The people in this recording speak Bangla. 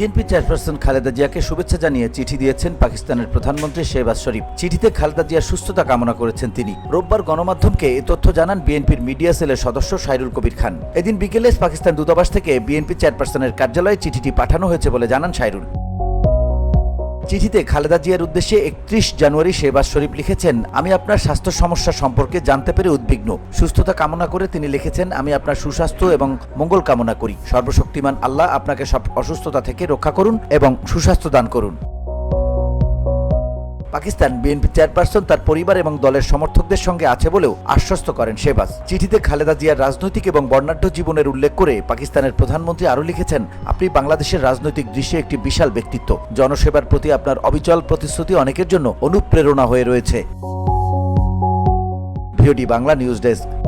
বিএনপি চেয়ারপারসন খালেদা জিয়াকে শুভেচ্ছা জানিয়ে চিঠি দিয়েছেন পাকিস্তানের প্রধানমন্ত্রী শেহবাজ শরীফ। চিঠিতে খালেদা জিয়ার সুস্থতা কামনা করেছেন তিনি। রোববার গণমাধ্যমকে এ তথ্য জানান বিএনপির মিডিয়া সেলের সদস্য সাইরুল কবির খান। এদিন বিকেলে পাকিস্তান দূতাবাস থেকে বিএনপি চেয়ারপারসনের কার্যালয়ে চিঠিটি পাঠানো হয়েছে বলে জানান সাইরুল চিঠিতে খালেদা জিয়ার উদ্দেশ্যে একত্রিশ জানুয়ারি শেহবাজ শরীফ লিখেছেন, আমি আপনার স্বাস্থ্য সমস্যা সম্পর্কে জানতে পেরে উদ্বিগ্ন। সুস্থতা কামনা করে তিনি লিখেছেন, আমি আপনার সুস্বাস্থ্য এবং মঙ্গল কামনা করি। সর্বশক্তিমান আল্লাহ আপনাকে সব অসুস্থতা থেকে রক্ষা করুন এবং সুস্বাস্থ্য দান করুন। পাকিস্তান বিএনপি চেয়ারপারসন তার পরিবার এবং দলের সমর্থকদের সঙ্গে আছে বলেও আশ্বস্ত করেন শেবাজ। চিঠিতে খালেদা জিয়ার রাজনৈতিক এবং বর্ণাঢ্য জীবনের উল্লেখ করে পাকিস্তানের প্রধানমন্ত্রী আরও লিখেছেন, আপনি বাংলাদেশের রাজনৈতিক দৃশ্যে একটি বিশাল ব্যক্তিত্ব। জনসেবার প্রতি আপনার অবিচল প্রতিশ্রুতি অনেকের জন্য অনুপ্রেরণা হয়ে রয়েছে। VOD Bangla news desk.